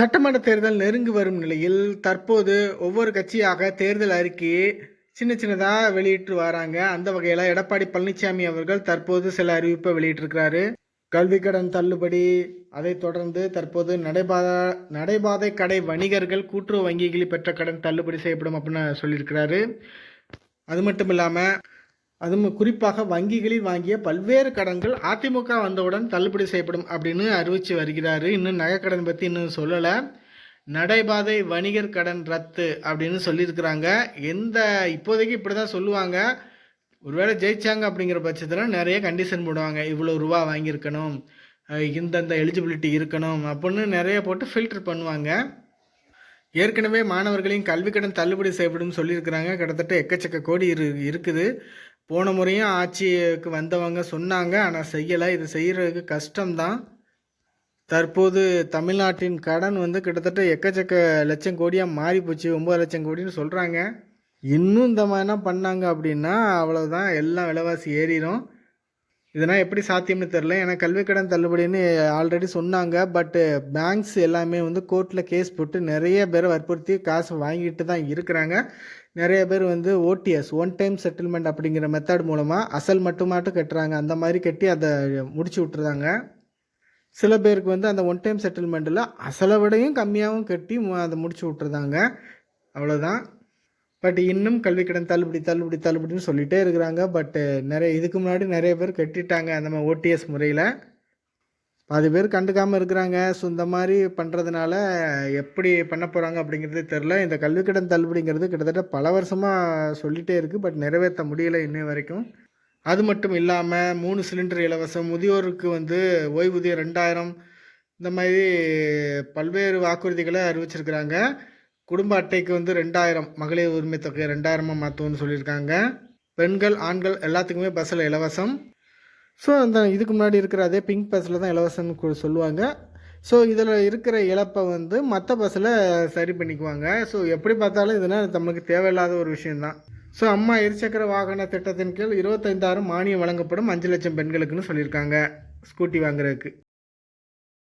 சட்டமன்ற தேர்தல் நெருங்கி வரும் நிலையில் தற்போது ஒவ்வொரு கட்சியாக தேர்தல் அறிக்கையை சின்ன சின்னதாக வெளியிட்டு வராங்க. அந்த வகையில் எடப்பாடி பழனிசாமி அவர்கள் தற்போது சில அறிவிப்பை வெளியிட்டிருக்கிறாரு. கல்வி கடன் தள்ளுபடி அதைத் தொடர்ந்து தற்போது நடைபாதை நடைபாதை கடை வணிகர்கள் கூட்டுறவு வங்கிகளில் பெற்ற கடன் தள்ளுபடி செய்யப்படும் அப்படின்னு சொல்லியிருக்கிறாரு. அது மட்டும் இல்லாமல் அதுவும் குறிப்பாக வங்கிகளில் வாங்கிய பல்வேறு கடன்கள் அதிமுக வந்தவுடன் தள்ளுபடி செய்யப்படும் அப்படின்னு அறிவித்து வருகிறார். இன்னும் நகைக்கடன் பற்றி இன்னும் சொல்லலை. நடைபாதை வணிகர் கடன் ரத்து அப்படின்னு சொல்லியிருக்கிறாங்க. எந்த இப்போதைக்கு இப்படி தான் சொல்லுவாங்க. ஒருவேளை ஜெயிச்சாங்க அப்படிங்கிற பட்சத்தில் நிறைய கண்டிஷன் போடுவாங்க. இவ்வளோ ரூபா வாங்கியிருக்கணும். இந்தந்த எலிஜிபிலிட்டி இருக்கணும் அப்படின்னு நிறைய போட்டு ஃபில்டர் பண்ணுவாங்க. ஏற்கனவே மாணவர்களின் கல்வி கடன் தள்ளுபடி செய்யப்படும் சொல்லியிருக்கிறாங்க. கிட்டத்தட்ட எக்கச்சக்க கோடி இரு இருக்குது. போன முறையும் ஆட்சிக்கு வந்தவங்க சொன்னாங்க ஆனால் செய்யலை. இது செய்கிறதுக்கு கஷ்டம்தான். தற்போது தமிழ்நாட்டின் கடன் வந்து கிட்டத்தட்ட எக்கச்சக்க லட்சம் கோடியாக மாறி போச்சு. ஒம்பது லட்சம் கோடின்னு சொல்கிறாங்க இன்னும் இந்த மாதிரிலாம் பண்ணாங்க அப்படின்னா அவ்வளோதான் எல்லாம் விலைவாசி ஏறிடும் இதெல்லாம் எப்படி சாத்தியம்னு தெரில ஏன்னா கல்வி கடன் தள்ளுபடின்னு ஆல்ரெடி சொன்னாங்க. பட்டு பேங்க்ஸ் எல்லாமே வந்து கோர்ட்டில் கேஸ் போட்டு நிறைய பேரை வற்புறுத்தி காசு வாங்கிட்டு தான் இருக்கிறாங்க. நிறைய பேர் வந்து ஓடிஎஸ் ஒன் டைம் செட்டில்மெண்ட் அப்படிங்கிற மெத்தட் மூலமாக அசல் மட்டுமாட்டும் கட்டுறாங்க. அந்த மாதிரி கட்டி அதை முடிச்சு விட்டுறாங்க. சில பேருக்கு வந்து அந்த ஒன் டைம் செட்டில்மெண்ட்டில் அசலை விடையும் கம்மியாகவும் கட்டி அதை முடிச்சு விட்டுருந்தாங்க அவ்வளோதான் பட் இன்னும் கல்வி கடன் தள்ளுபடி தள்ளுபடி தள்ளுபடின்னு சொல்லிகிட்டே இருக்கிறாங்க. பட்டு நிறைய இதுக்கு முன்னாடி நிறைய பேர் கட்டிட்டாங்க அந்த மாதிரி ஓடிஎஸ் முறையில். பாதி பேர் கண்டுக்காமல் இருக்கிறாங்க. ஸோ இந்த மாதிரி பண்ணுறதுனால எப்படி பண்ண போகிறாங்க அப்படிங்கிறது தெரில இந்த கல்வி கடன் தள்ளுபடிங்கிறது கிட்டத்தட்ட பல வருஷமாக சொல்லிகிட்டே இருக்குது பட் நிறைவேற்ற முடியலை இன்னை வரைக்கும். அது மட்டும் இல்லாமல் மூணு சிலிண்டர் இலவசம் முதியோருக்கு வந்து ஓய்வூதியம் ரெண்டாயிரம். இந்த மாதிரி பல்வேறு வாக்குறுதிகளை அறிவிச்சிருக்கிறாங்க. குடும்ப அட்டைக்கு வந்து ரெண்டாயிரம் மகளிர் உரிமை தொகை ரெண்டாயிரமாக மாற்றுவோம்னு சொல்லியிருக்காங்க. பெண்கள் ஆண்கள் எல்லாத்துக்குமே பஸ்ஸில் இலவசம். ஸோ அந்த இதுக்கு முன்னாடி இருக்கிற அதே பிங்க் பஸ்ஸில் தான் இலவசம்னு சொல்லுவாங்க. ஸோ இதில் இருக்கிற இழப்பை வந்து மற்ற பஸ்ஸில் சரி பண்ணிக்குவாங்க. ஸோ எப்படி பார்த்தாலும் இதெல்லாம் நமக்கு தேவையில்லாத ஒரு விஷயந்தான் ஸோ அம்மா இருசக்கர வாகன திட்டத்தின் கீழ் இருபத்தைந்தாயிரம் மானியம் வழங்கப்படும் அஞ்சு லட்சம் பெண்களுக்குன்னு சொல்லியிருக்காங்க. ஸ்கூட்டி வாங்குறதுக்கு.